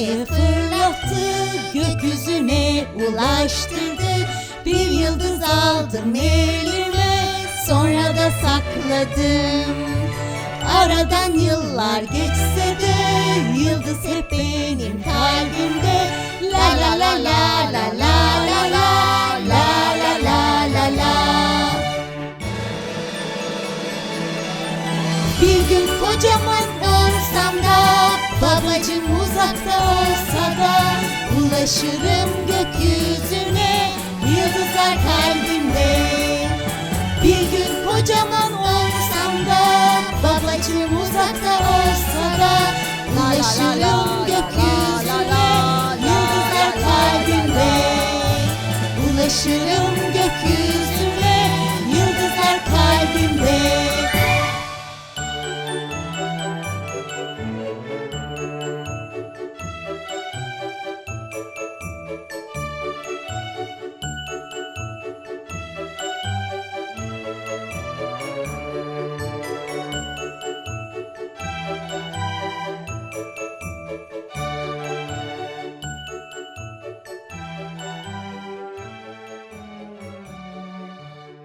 havaya fırlattı Gökyüzüne ulaştırdı Bir yıldız aldım elime Sonra da sakladım Aradan yıllar geçse de Yıldız hep benim kalbimde La la la la la la la la La la la la la Bir gün kocaman Ulaşırım gökyüzüne Yıldızlar kalbimde. Bir gün kocaman olsam da Babacım uzakta olsa da Ulaşırım gökyüzüne Yıldızlar kalbimde. Ulaşırım